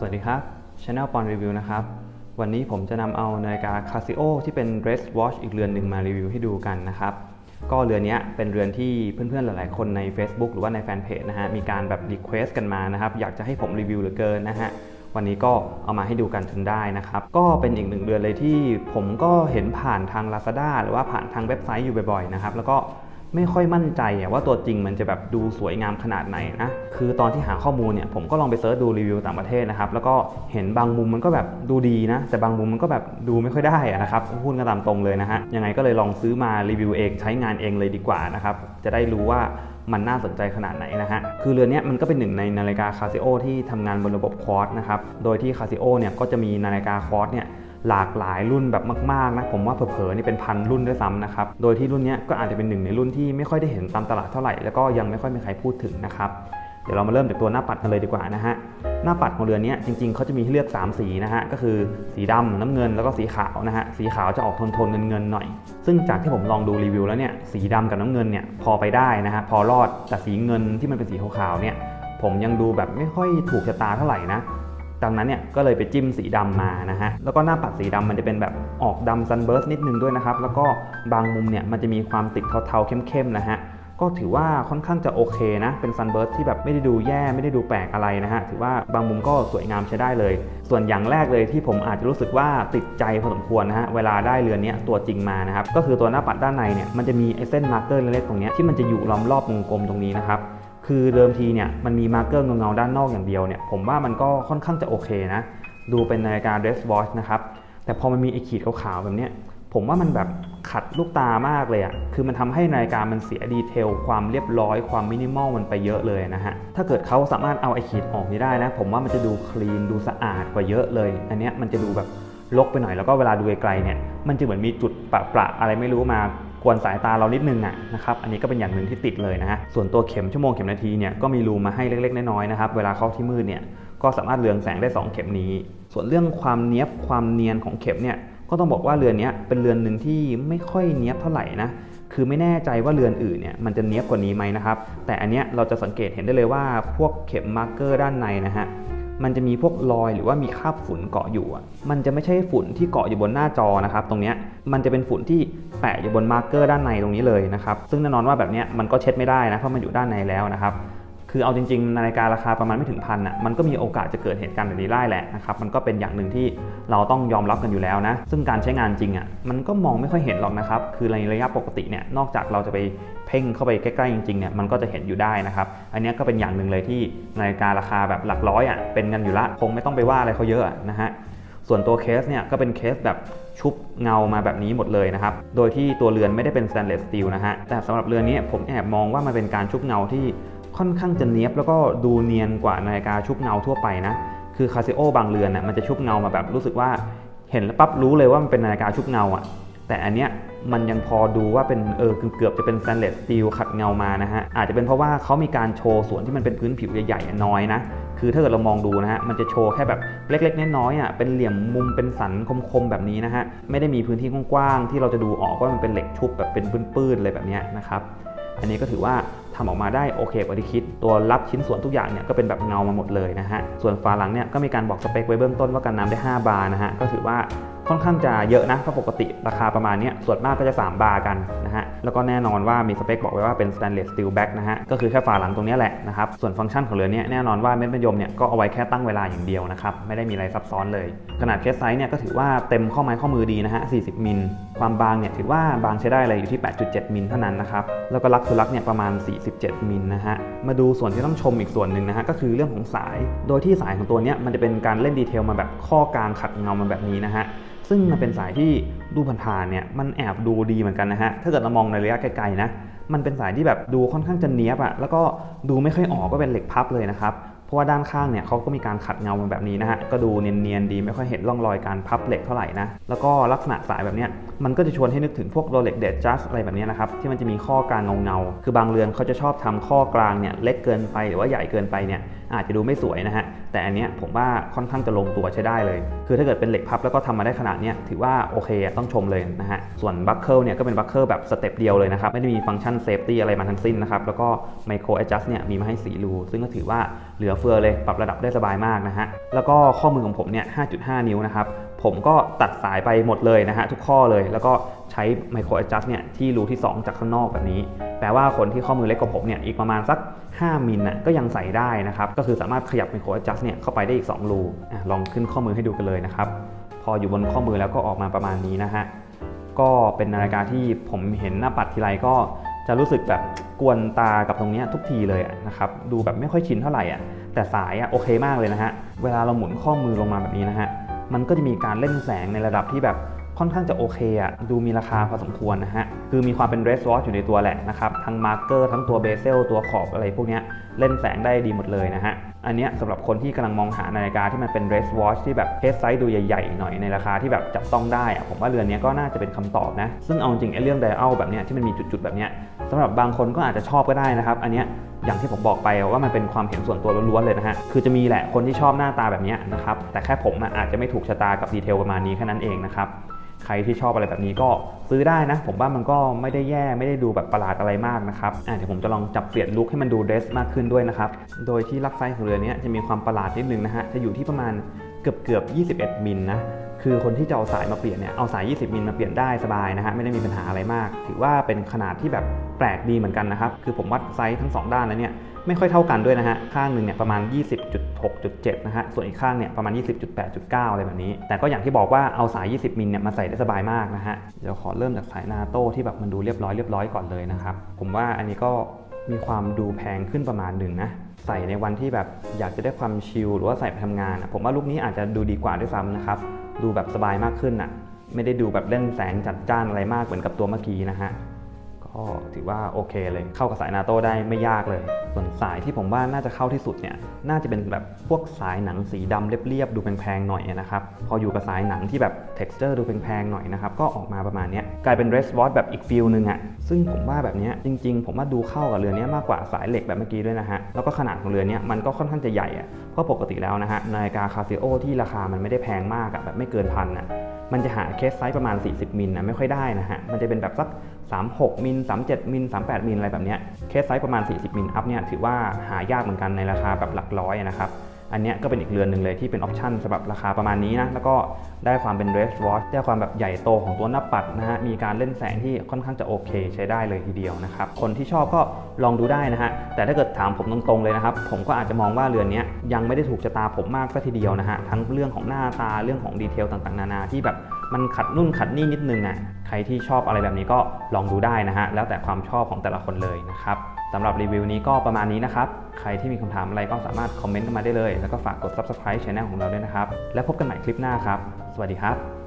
สวัสดีครับ Channel ปอนรีวิวนะครับ วันนี้ผมจะนำเอานาฬิกา Casio ที่เป็น Dress Watch อีกเรือนหนึ่งมารีวิวให้ดูกันนะครับ ก็เรือนนี้เป็นเรือนที่เพื่อนๆหลายๆ คนใน Facebook หรือว่าในแฟนเพจนะฮะ มีการแบบรีเควสกันมานะครับ อยากจะให้ผมรีวิวเหลือเกินนะฮะ วันนี้ก็เอามาให้ดูกันจนได้นะครับ ก็เป็นอีกหนึ่งเรือนเลยที่ผมก็เห็นผ่านทาง Lazada หรือว่าผ่านทางเว็บไซต์อยู่บ่อยๆ นะครับ แล้วก็ ไม่ค่อยมั่นใจว่าตัวจริงมันจะแบบดูสวยงามขนาดไหนนะคือตอนที่หาข้อมูลเนี่ยผมก็ลองไปเซิร์ชดูรีวิวต่างประเทศนะครับแล้วก็เห็นบางมุมมันก็แบบดูดีนะแต่บางมุมมันก็แบบดูไม่ค่อยได้นะครับพูดกันตามตรงเลยนะฮะยังไงก็เลยลองซื้อมารีวิวเองใช้งานเองเลยดีกว่านะครับจะได้รู้ว่ามันน่าสนใจขนาดไหนนะฮะ คือเรือนนี้มันก็เป็นหนึ่งในนาฬิกาคาซิโอที่ทำงานบนระบบควอตนะครับ โดยที่คาซิโอเนี่ยก็จะมีนาฬิกาควอตเนี่ย หลากหลายรุ่นแบบมากๆนะผมว่าเผลอๆนี่เป็นพันรุ่นด้วยซ้ำนะครับโดยที่รุ่นนี้ก็อาจจะเป็นหนึ่งในรุ่นที่ไม่ค่อยได้เห็นตามตลาดเท่าไหร่แล้วก็ยังไม่ค่อยมีใครพูดถึงนะครับเดี๋ยวเรามาเริ่มจากตัวหน้าปัดกันเลยดีกว่านะฮะหน้าปัดของเรือนนี้จริงๆเขาจะมีให้เลือก 3 สีนะฮะก็คือสีดำน้ำเงินแล้วก็สีขาวนะฮะสีขาวจะออกโทนๆเงินๆหน่อย ซึ่งจากที่ผมลองดูรีวิวแล้วเนี่ยสีดำกับน้ำเงินเนี่ยพอไปได้นะฮะพอรอดแต่สีเงินที่มันเป็นสีขาวๆเนี่ยผมยังดูแบบไม่ค่อยถูกชะตาเท่าไหร่นะ ดังนั้นเนี่ยก็เลยไปจิ้มสีดำมานะฮะ แล้วก็หน้าปัดสีดำมันจะเป็นแบบออกดำซันเบิร์สนิดนึงด้วยนะครับ แล้วก็บางมุมเนี่ยมันจะมีความติดเทาๆเข้มๆนะฮะ ก็ถือว่าค่อนข้างจะโอเคนะ เป็นซันเบิร์สที่แบบไม่ได้ดูแย่ไม่ได้ดูแปลกอะไรนะฮะ ถือว่าบางมุมก็สวยงามใช้ได้เลย ส่วนอย่างแรกเลยที่ผมอาจจะรู้สึกว่าติดใจพอสมควรนะฮะ เวลาได้เรือนเนี้ยตัวจริงมานะครับ ก็คือตัวหน้าปัดด้านในเนี่ยมันจะมีไอ้เส้นมาร์กเกอร์เล็กๆตรงนี้ที่มันจะอยู่ล้อมรอบวงกลมตรงนี้นะครับ คือเดิมทีเนี่ยมันมีมาร์กเกอร์เงาๆด้านนอกอย่างเดียวเนี่ยผมว่ามันก็ค่อนข้างจะโอเคนะ ดูเป็นนาฬิกา dress watch นะครับแต่พอมันมีไอขีดขาวๆแบบเนี้ยผมว่ามันแบบขัดลูกตามากเลยอะ่ะคือมันทำให้นาฬิกามันเสียดีเทล ความเรียบร้อย ความมินิมอลมันไปเยอะเลยนะฮะ ถ้าเกิดเขาสามารถเอาไอขีดออกนี้ได้นะ ผมว่ามันจะดูคลีน ดูสะอาดกว่าเยอะเลย อันเนี้ยมันจะดูแบบลกไปหน่อย แล้วก็เวลาดูไกลเนี่ย มันจะเหมือนมีจุดประๆอะไรไม่รู้มา กวนสายตาเรานิดนึงอะนะครับอันนี้ก็เป็นอย่างหนึ่งที่ติดเลยนะฮะส่วนตัวเข็มชั่วโมงเข็มนาทีเนี่ยก็มีรูมาให้เล็กๆน้อยๆนะครับเวลาเข้าที่มืดเนี่ยก็สามารถเรืองแสงได้ 2 เข็มนี้ ส่วนเรื่องความเนี้ยบความเนียนของเข็มเนี่ยก็ต้องบอกว่าเรือนนี้เป็นเรือนหนึ่งที่ไม่ค่อยเนี้ยบเท่าไหร่นะคือไม่แน่ใจว่าเรือนอื่นเนี่ยมันจะเนี้ยบกว่านี้ไหมนะครับแต่อันเนี้ยเราจะสังเกตเห็นได้เลยว่าพวกเข็มมาร์กเกอร์ด้านในนะฮะ มันจะมีพวกรอยหรือว่ามีคราบฝุ่นเกาะอยู่ มันจะไม่ใช่ฝุ่นที่เกาะอยู่บนหน้าจอนะครับ ตรงนี้มันจะเป็นฝุ่นที่แปะอยู่บนมาร์กเกอร์ด้านในตรงนี้เลยนะครับ ซึ่งแน่นอนว่าแบบนี้มันก็เช็ดไม่ได้นะ เพราะมันอยู่ด้านในแล้วนะครับ คือเอาจริงๆนาฬิการาคาประมาณไม่ถึงพันอะมันก็มีโอกาสจะเกิดเหตุการณ์แบบนี้ได้แหละนะครับมันก็เป็นอย่างหนึ่งที่เราต้องยอมรับกันอยู่แล้วนะ ซึ่งการใช้งานจริงอะมันก็มองไม่ค่อยเห็นหรอกนะครับ คือในระยะปกติเนี่ยนอกจากเราจะไปเพ่งเข้าไปใกล้ๆจริงๆเนี่ยมันก็จะเห็นอยู่ได้นะครับ อันนี้ก็เป็นอย่างหนึ่งเลยที่นาฬิการาคาแบบหลักร้อยอะเป็นกันอยู่ละคงไม่ต้องไปว่าอะไรเขาเยอะนะฮะส่วนตัวเคสเนี่ยก็เป็นเคสแบบชุบเงามาแบบนี้หมดเลยนะครับ โดยที่ตัวเรือนไม่ได้เป็น stainless steel นะฮะ แต่สำหรับเรือนนี้ผมแอบมองว่ามันเป็นการชุบเงาที่ ค่อนข้างจะเนี้ยบแล้วก็ดูเนียนกว่านาฬิกาชุบเงาทั่วไปนะ คือคาซิโอบางเรือนน่ะมันจะชุบเงามาแบบรู้สึกว่าเห็นแล้วปั๊บรู้เลยว่ามันเป็นนาฬิกาชุบเงาอะแต่อันเนี้ยมันยังพอดูว่าเป็นเออเกือบจะเป็น stainless steel ขัดเงามานะฮะอาจจะเป็นเพราะว่าเขามีการโชว์ส่วนที่มันเป็นพื้นผิวใหญ่ๆน้อยนะคือถ้าเกิดเรามองดูนะฮะมันจะโชว์แค่แบบเล็กๆน้อยๆอะเป็นเหลี่ยมมุมเป็นสันคมๆแบบนี้นะฮะไม่ได้มีพื้นที่กว้างๆที่เราจะดูออกว่ามันเป็นเหล็กชุบแบบเป็นปื้นๆเลยแบบนี้นะครับอันนี้ก็ถือว่า ทำออกมาได้โอเคกว่าที่คิด ตัวรับชิ้นส่วนทุกอย่างเนี่ยก็เป็นแบบเงามาหมดเลยนะฮะส่วนฝาหลังเนี่ยก็มีการบอกสเปคไว้เบื้องต้นว่ากันน้ำได้ 5 บาร์นะฮะก็ถือว่า ค่อนข้างจะเยอะนะเพราะปกติราคาประมาณนี้ส่วนมากก็จะ 3 บาร์กันนะฮะ แล้วก็แน่นอนว่ามีสเปคบอกไว้ว่าเป็น stainless steel back นะฮะ ก็คือแค่ฝาหลังตรงนี้แหละนะครับ ส่วนฟังก์ชันของเรือนเนี้ยแน่นอนว่าเม็ดมะยมเนี่ยก็เอาไว้แค่ตั้งเวลาอย่างเดียวนะครับ ไม่ได้มีอะไรซับซ้อนเลย ขนาดเคสไซส์เนี่ยก็ถือว่าเต็มข้อไม้ข้อมือดีนะฮะ 40 มิล ความบางเนี่ยถือว่าบางใช้ได้เลยอยู่ที่ 8.7 มิลเท่านั้นนะครับ แล้วก็ลักทุลักเนี่ยประมาณ 47 มิลนะฮะ มาดูส่วนที่ต้องชมอีกส่วนหนึ่งนะฮะก็คือเรื่องของสาย โดยที่สายของตัวเนี้ยมันจะเป็นการเล่นดีเทลมาแบบข้อกลางขัดเงามาแบบนี้นะฮะ ซึ่งมันเป็นสายที่ดูผ่านๆเนี่ยมันแอบดูดีเหมือนกันนะฮะ ถ้าเกิดเรามองในระยะไกลๆนะ มันเป็นสายที่แบบดูค่อนข้างจะเนี้ยบอะแล้วก็ดูไม่ค่อยออกก็เป็นเหล็กพับเลยนะครับ เพราะว่าด้านข้างเนี่ยเขาก็มีการขัดเงามาแบบนี้นะฮะ ก็ดูเนียนๆดีไม่ค่อยเห็นร่องรอยการพับเหล็กเท่าไหร่นะ แล้วก็ลักษณะสายแบบเนี้ยมันก็จะชวนให้นึกถึงพวกโรเล็กเดดจัสอะไรแบบนี้นะครับ ที่มันจะมีข้อกลางเงาๆ คือบางเรือนเขาจะชอบทำข้อกลางเนี่ยเล็กเกินไปหรือว่าใหญ่เกินไปเนี่ยอาจจะดูไม่สวยนะฮะ แต่อันเนี้ยผมว่าค่อนข้างจะลงตัวใช้ได้เลย คือถ้าเกิดเป็นเหล็กพับแล้วก็ทำมาได้ขนาดเนี้ยถือว่าโอเคต้องชมเลยนะฮะ ส่วนบัคเกิลเนี่ยก็เป็นบัคเกิลแบบสเต็ปเดียวเลยนะครับ ไม่ได้มีฟังก์ชันเซฟตี้อะไรมาทั้งสิ้นนะครับ แล้วก็ไมโครแอดจัสเนี่ยมีมาให้สีรูซึ่งก็ถือว่าเหลือเฟือเลย ปรับระดับได้สบายมากนะฮะ แล้วก็ข้อมือของผมเนี่ย 5.5 นิ้วนะครับ ผมก็ตัดสายไปหมดเลยนะฮะทุกข้อเลย แล้วก็ใช้ไมโคร adjust เนี่ยที่รูที่ 2 จากข้างนอกแบบนี้ แปลว่าคนที่ข้อมือเล็กกว่าผมเนี่ยอีกประมาณสัก 5มิลน่ะก็ยังใส่ได้นะครับ ก็คือสามารถขยับไมโคร adjust เนี่ยเข้าไปได้อีก 2 รูอลองขึ้นข้อมือให้ดูกันเลยนะครับ พออยู่บนข้อมือแล้วก็ออกมาประมาณนี้นะฮะ ก็เป็นนาฬิกาที่ผมเห็นหน้าปัดทีไรก็จะรู้สึกแบบกวนตากับตรงนี้ทุกทีเลยนะครับ ดูแบบไม่ค่อยชินเท่าไหร่อะ แต่สายอะโอเคมากเลยนะฮะ เวลาเราหมุนข้อมือลงมาแบบนี้นะฮะ มันก็จะมีการเล่นแสงในระดับที่แบบค่อนข้างจะโอเคอะดูมีราคาพอสมควรนะฮะ คือมีความเป็น r e s w a t c h อยู่ในตัวแหละนะครับ ทั้งมาร์กเกอร์ทั้งตัวเบเซลตัวขอบอะไรพวกเนี้ย เล่นแสงได้ดีหมดเลยนะฮะ อันเนี้ยสำหรับคนที่กำลังมองหานาฬิกาที่มันเป็น r e s t watch ที่แบบเคสไซส์ดูใหญ่ๆหน่อยในราคาที่แบบจับต้องได้อะผมว่าเรือนนี้ก็น่าจะเป็นคำตอบนะ ซึ่งเอาจริงไอ้เรื่องไดอัลแบบเนี้ยที่มันมีจุดๆแบบเนี้ยสำหรับบางคนก็อาจจะชอบก็ได้นะครับ อันเนี้ยอย่างที่ผมบอกไปว่ามันเป็นความเห็นส่วนตัวล้วนๆเลยนะฮะ คือจะมีแหละคนที่ชอบหน้าตาแบบเนี้ยนะครับ แต่แค่ผมอะอาจจะไม่ถูกชะตากับดีเทลประมาณนี้แค่นั้นเองนะครับ ใครที่ชอบอะไรแบบนี้ก็ซื้อได้นะ ผมว่ามันก็ไม่ได้แย่ไม่ได้ดูแบบประหลาดอะไรมากนะครับอะเดี๋ยวผมจะลองจับเปลี่ยนลุคให้มันดูเดรสมากขึ้นด้วยนะครับ โดยที่ลักไซส์ของเรือเนี้ยจะมีความประหลาดนิดนึงนะฮะจะอยู่ที่ประมาณเกือบเกือบ 21 มิลนะ คือคนที่จะเอาสายมาเปลี่ยนเนี่ยเอาสาย 20 มิลมาเปลี่ยนได้สบายนะฮะไม่ได้มีปัญหาอะไรมาก ถือว่าเป็นขนาดที่แบบแปลกดีเหมือนกันนะครับ คือผมวัดไซส์ทั้ง 2 ด้านแล้วเนี่ยไม่ค่อยเท่ากันด้วยนะฮะ ข้างหนึ่งเนี่ยประมาณ 20.6.7 นะฮะ ส่วนอีกข้างเนี่ยประมาณ 20.8.9 อะไรแบบนี้ แต่ก็อย่างที่บอกว่าเอาสาย 20 มิลเนี่ยมาใส่ได้สบายมากนะฮะ เดี๋ยวขอเริ่มจากสายนาโต้ที่แบบมันดูเรียบร้อยเรียบร้อยก่อนเลยนะครับ ผมว่าอันนี้ก็มีความดูแพงขึ้นประมาณหนึ่งนะใส่ในวันที่แบบอยากจะได้ความชิลหรือว่าใส่ไปทำงาน ผมว่าลูกนี้อาจจะดูดีกว่าด้วยซ้ำนะครับ ดูแบบสบายมากขึ้นอะ ไม่ได้ดูแบบเล่นแสงจัดจ้านอะไรมากเหมือนกับตัวเมื่อกี้นะฮะ ก็ถือว่าโอเคเลย เข้ากับสายนาโต้ได้ไม่ยากเลย ส่วนสายที่ผมว่าน่าจะเข้าที่สุดเนี่ยน่าจะเป็นแบบพวกสายหนังสีดำเรียบๆดูแพงๆหน่อยนะครับพออยู่กับสายหนังที่แบบ texture ดูแพงๆหน่อยนะครับก็ออกมาประมาณนี้กลายเป็น red watch แบบอีกฟิลหนึ่งอะซึ่งผมว่าแบบนี้จริงๆ ผมว่าดูเข้ากับเรือเนี้ยมากกว่าสายเหล็กแบบเมื่อกี้ด้วยนะฮะแล้วก็ขนาดของเรือเนี้ยมันก็ค่อนข้างจะใหญ่อะเพราะปกติแล้วนะฮะนาฬิกาคาซิโอที่ราคามันไม่ได้แพงมากอะแบบไม่เกินพันอะมันจะหาเคสไซส์ประมาณ 40 มิลนะไม่ค่อยได้นะฮะมันจะเป็นแบบสัก 36 มิล37 มิล 38 มิลอะไรแบบเนี้ยเคสไซส์ประมาณ 40 มิลอัพเนี่ยถือว่าหายากเหมือนกันในราคาแบบหลักร้อยนะครับอันเนี้ยก็เป็นอีกเรือนหนึ่งเลยที่เป็นออปชั่นสำหรับราคาประมาณนี้นะ แล้วก็ได้ความเป็น r e s t watch ได้ความแบบใหญ่โตของตัวหน้าปัดนะฮะ มีการเล่นแสงที่ค่อนข้างจะโอเค ใช้ได้เลยทีเดียวนะครับ คนที่ชอบก็ลองดูได้นะฮะ แต่ถ้าเกิดถามผมตรงๆเลยนะครับ ผมก็อาจจะมองว่าเรือนนี้ยังไม่ได้ถูกชะตาผมมากสักทีเดียวนะฮะ ทั้งเรื่องของหน้าตาเรื่องของดีเทลต่างๆ นานาที่แบบ มันขัดนุ่นขัดนี่นิดนึงอะใครที่ชอบอะไรแบบนี้ก็ลองดูได้นะฮะแล้วแต่ความชอบของแต่ละคนเลยนะครับสำหรับรีวิวนี้ก็ประมาณนี้นะครับ ใครที่มีคำถามอะไรก็สามารถคอมเมนต์กันมาได้เลย แล้วก็ฝากกด subscribe channel ของเราด้วยนะครับ แล้วพบกันใหม่คลิปหน้าครับ สวัสดีครับ